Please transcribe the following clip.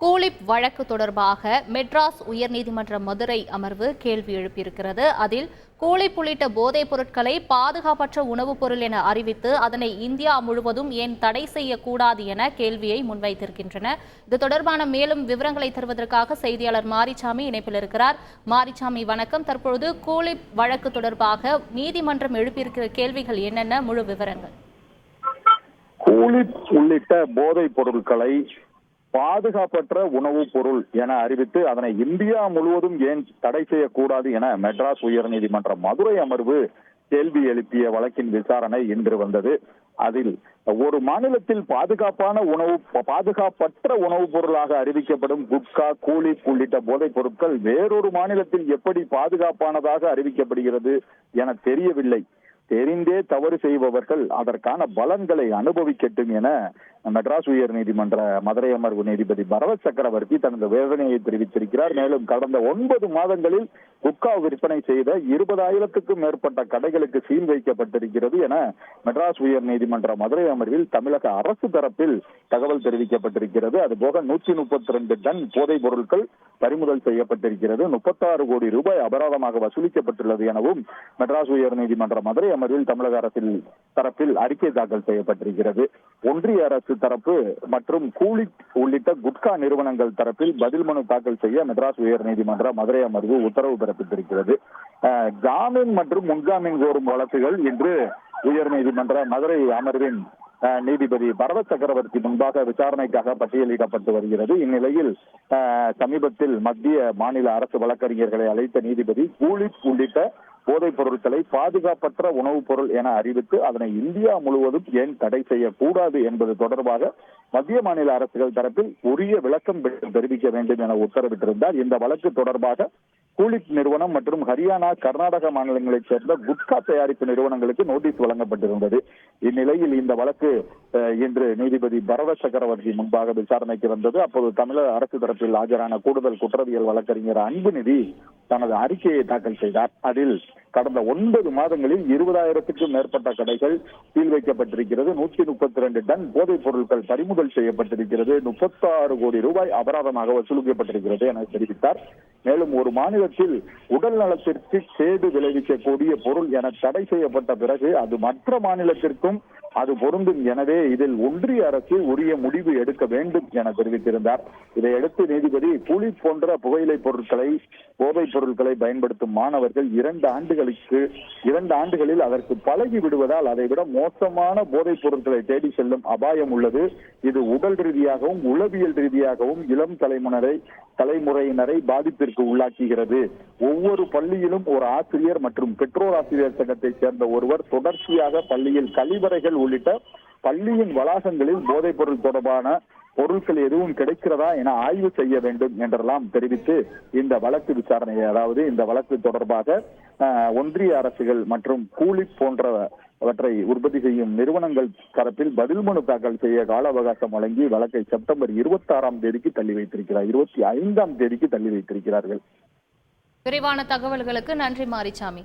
Cool Lip வழக்கு தொடர்பாக மெட்ராஸ் உயர்நீதிமன்ற மதுரை அமர்வு கேள்வி எழுப்பியிருக்கிறது. அதில் கூலிப் உள்ளிட்ட போதைப் பொருட்களை பாதுகாப்பற்ற உணவுப் பொருள் என அறிவித்து அதனை இந்தியா முழுவதும் ஏன் தடை செய்யக்கூடாது என கேள்வியை முன்வைத்திருக்கின்றன. இது தொடர்பான மேலும் விவரங்களை தருவதற்காக செய்தியாளர் மாரிசாமி இணைப்பில் இருக்கிறார். மாரிச்சாமி வணக்கம். தற்பொழுது கூலிப் வழக்கு தொடர்பாக நீதிமன்றம் எழுப்பியிருக்கிற கேள்விகள் என்னென்ன? முழு விவரங்கள். கூலிப் உள்ளிட்ட போதைப் பொருட்களை பாதுகாப்பற்ற உணவுப் பொருள் என அறிவித்து அதனை இந்தியா முழுவதும் ஏன் தடை செய்யக்கூடாது என மெட்ராஸ் உயர்நீதிமன்ற மதுரை அமர்வு கேள்வி எழுப்பிய வழக்கின் விசாரணை இன்று வந்தது. அதில் ஒரு மாநிலத்தில் பாதுகாப்பான உணவு பாதுகாப்பற்ற உணவுப் பொருளாக அறிவிக்கப்படும் குட்கா கூலி உள்ளிட்ட போதைப் பொருட்கள் வேறொரு மாநிலத்தில் எப்படி பாதுகாப்பானதாக அறிவிக்கப்படுகிறது என தெரியவில்லை. தெரிந்தே தவறு செய்பவர்கள் அதற்கான பலன்களை அனுபவிக்கட்டும் என மெட்ராஸ் உயர் நீதிமன்ற மதுரை அமர்வு நீதிபதி பரவத் சக்கரவர்த்தி தனது வேதனையை தெரிவித்திருக்கிறார். மேலும் கடந்த ஒன்பது மாதங்களில் குட்கா விற்பனை செய்த இருபதாயிரத்துக்கும் மேற்பட்ட கடைகளுக்கு சீல் வைக்கப்பட்டிருக்கிறது என மெட்ராஸ் உயர் நீதிமன்ற மதுரை அமர்வில் தமிழக அரசு தரப்பில் தகவல் தெரிவிக்கப்பட்டிருக்கிறது. அதுபோக நூற்றி முப்பத்தி ரெண்டு டன் போதைப் பொருட்கள் பறிமுதல் செய்யப்பட்டிருக்கிறது. முப்பத்தாறு கோடி ரூபாய் அபராதமாக வசூலிக்கப்பட்டுள்ளது எனவும் மெட்ராஸ் உயர் நீதிமன்ற மதுரை அமர்வில் தமிழக அரசின் தரப்பில் அறிக்கை தாக்கல் செய்யப்பட்டிருக்கிறது. ஒன்றிய அரசு தரப்பு மற்றும் கூலிட் உள்ளிட்ட குட்கா நிறுவனங்கள் தரப்பில் பதில் மனு தாக்கல் செய்ய மெட்ராஸ் உயர்நீதிமன்ற மதுரை அமர்வு உத்தரவு பிறப்பித்திருக்கிறது. ஜாமீன் மற்றும் முன்ஜாமீன் கோரும் வழக்குகள் இன்று உயர்நீதிமன்ற மதுரை அமர்வின் நீதிபதி பரத சக்கரவர்த்தி முன்பாக விசாரணைக்காக பட்டியலிடப்பட்டு வருகிறது. இந்நிலையில் சமீபத்தில் மத்திய மாநில அரசு வழக்கறிஞர்களை அழைத்த நீதிபதி கூலிப் உள்ளிட்ட போதைப் பொருட்களை பாதுகாப்பற்ற உணவுப் பொருள் என அறிவித்து அதனை இந்தியா முழுவதும் ஏன் தடை செய்யக்கூடாது என்பது தொடர்பாக மத்திய மாநில அரசுகள் தரப்பில் உரிய விளக்கம் தெரிவிக்க வேண்டும் என உத்தரவிட்டிருந்தார். இந்த வழக்கு தொடர்பாக கூலிப் நிறுவனம் மற்றும் ஹரியானா கர்நாடக மாநிலங்களைச் சேர்ந்த குட்கா தயாரிப்பு நிறுவனங்களுக்கு நோட்டீஸ் வழங்கப்பட்டிருந்தது. இந்நிலையில் இந்த வழக்கு இன்று நீதிபதி பரவ சக்கரவர்த்தி முன்பாக விசாரணைக்கு வந்தது. அப்போது தமிழக அரசு தரப்பில் ஆஜரான கூடுதல் குற்றவியல் வழக்கறிஞர் அன்புநிதி தனது அறிக்கையை தாக்கல் செய்தார். அதில் கடந்த ஒன்பது மாதங்களில் இருபதாயிரத்துக்கும் மேற்பட்ட கடைகள் சீல் வைக்கப்பட்டிருக்கிறது. நூற்றி முப்பத்தி ரெண்டு டன் போதைப் பொருட்கள் பறிமுதல் செய்யப்பட்டிருக்கிறது. முப்பத்தாறு கோடி ரூபாய் அபராதமாக வசூலிக்கப்பட்டிருக்கிறது என தெரிவித்தார். மேலும் ஒரு மாநிலத்தில் உடல் நலத்திற்கு கேடு விளைவிக்கக்கூடிய பொருள் என தடை செய்யப்பட்ட பிறகு அது மற்ற மாநிலத்திற்கும் அது பொருந்தும். எனவே இதில் ஒன்றிய அரசு உரிய முடிவு எடுக்க வேண்டும் என தெரிவித்திருந்தார். இதையடுத்து நீதிபதி புலி போன்ற புகையிலை பொருட்களை போதைப் பொருட்களை பயன்படுத்தும் மாணவர்கள் இரண்டு ஆண்டுகளுக்கு இரண்டு ஆண்டுகளில் அதற்கு பழகி விடுவதால் அதை விட மோசமான போதைப் பொருட்களை தேடி செல்லும் அபாயம் உள்ளது. இது உடல் ரீதியாகவும் உளவியல் ரீதியாகவும் இளம் தலைமுறை தலைமுறையினரை பாதிப்பிற்கு உள்ளாக்குகிறது. ஒவ்வொரு பள்ளியிலும் ஒரு ஆசிரியர் மற்றும் பெற்றோர் ஆசிரியர் சங்கத்தைச் சேர்ந்த ஒருவர் தொடர்ச்சியாக பள்ளியில் கழிவறைகள் உள்ளிட்ட பள்ளியின் வளாகங்களில் போதைப் பொருள் தொடர்பான பொருட்கள் எதுவும் கிடைக்கிறதா என ஆய்வு செய்ய வேண்டும் என்றெல்லாம் தெரிவித்து இந்த வழக்கு விசாரணை அதாவது இந்த வழக்கு தொடர்பாக ஒன்றிய அரசுகள் மற்றும் கூலி போன்றவற்றை உற்பத்தி செய்யும் நிறுவனங்கள் தரப்பில் பதில் மனு தாக்கல் செய்ய கால அவகாசம் வழங்கி வழக்கை செப்டம்பர் இருபத்தி ஆறாம் தேதிக்கு தள்ளி வைத்திருக்கிறார். இருபத்தி ஐந்தாம் தேதிக்கு தள்ளி வைத்திருக்கிறார்கள். விரிவான தகவல்களுக்கு நன்றி மாரிசாமி